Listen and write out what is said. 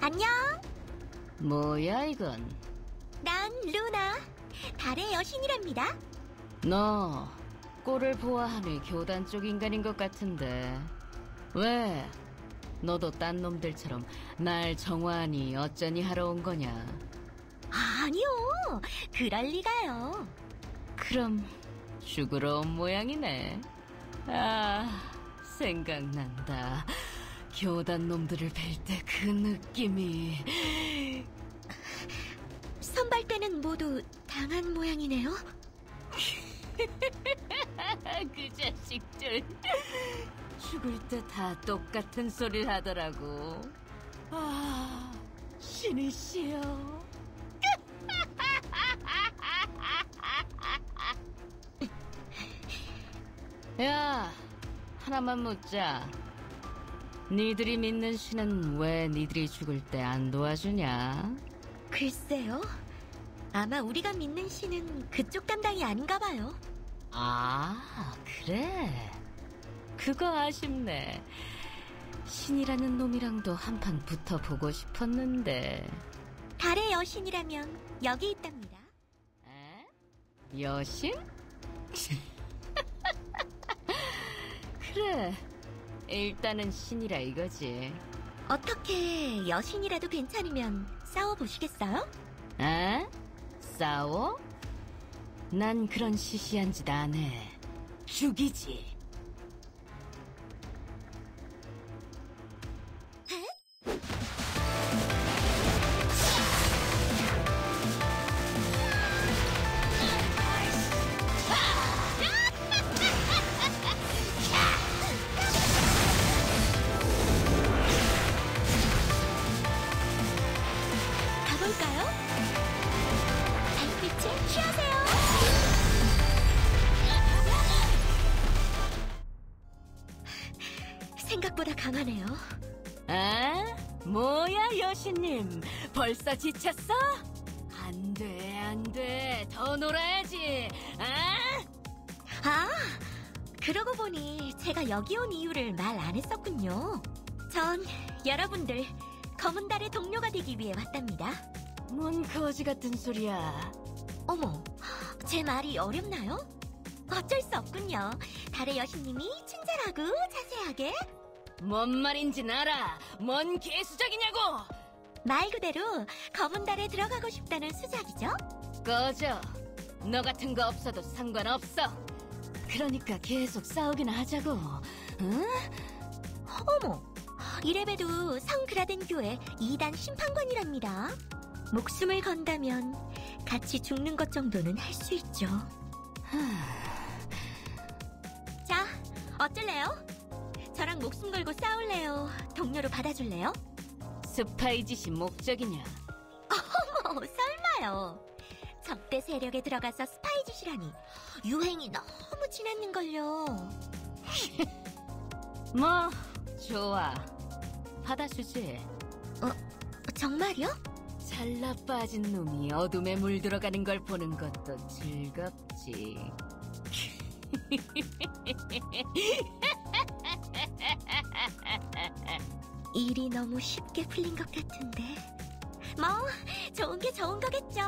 안녕. 뭐야 이건? 난 루나. 달의 여신이랍니다. 너 꼴을 보아하니 교단 쪽 인간인 것 같은데 왜? 너도 딴 놈들처럼 날 정화하니 어쩌니 하러 온 거냐? 아니요. 그럴 리가요. 그럼 죽으러 온 모양이네. 아 생각난다. 교단 놈들을 뵐 때 그 느낌이 선발대는 모두 당한 모양이네요. 그 자식들 죽을 때 다 똑같은 소리를 하더라고. 아 신이시여. 야 하나만 묻자. 니들이 믿는 신은 왜 니들이 죽을 때 안 도와주냐? 글쎄요. 아마 우리가 믿는 신은 그쪽 담당이 아닌가 봐요. 아, 그래. 그거 아쉽네. 신이라는 놈이랑도 한판 붙어보고 싶었는데. 달의 여신이라면 여기 있답니다. 에? 여신? 그래. 일단은 신이라 이거지. 어떻게 여신이라도 괜찮으면 싸워보시겠어요? 에? 싸워? 난 그런 시시한 짓 안 해. 죽이지. 생각보다 강하네요. 아? 뭐야, 여신님. 벌써 지쳤어? 안 돼, 안 돼. 더 놀아야지. 아? 아, 그러고 보니 제가 여기 온 이유를 말 안 했었군요. 전 여러분들 검은 달의 동료가 되기 위해 왔답니다. 뭔 거지 같은 소리야. 어머, 제 말이 어렵나요? 어쩔 수 없군요. 달의 여신님이 친절하고 자세하게 뭔 말인진 알아. 뭔 개수작이냐고. 말 그대로 검은 달에 들어가고 싶다는 수작이죠? 꺼져. 너 같은 거 없어도 상관없어. 그러니까 계속 싸우기나 하자고. 응? 어머, 이래봬도 성그라덴 교회 2단 심판관이랍니다. 목숨을 건다면 같이 죽는 것 정도는 할 수 있죠. 자, 어쩔래요? 저랑 목숨 걸고 싸울래요? 동료로 받아줄래요? 스파이 짓이 목적이냐? 어머, 설마요. 적대 세력에 들어가서 스파이 짓이라니 유행이 너무 지났는걸요. 뭐 좋아. 받아주지. 정말요? 잘나 빠진 놈이 어둠에 물들어가는 걸 보는 것도 즐겁지. 일이 너무 쉽게 풀린 것 같은데. 뭐, 좋은 게 좋은 거겠죠.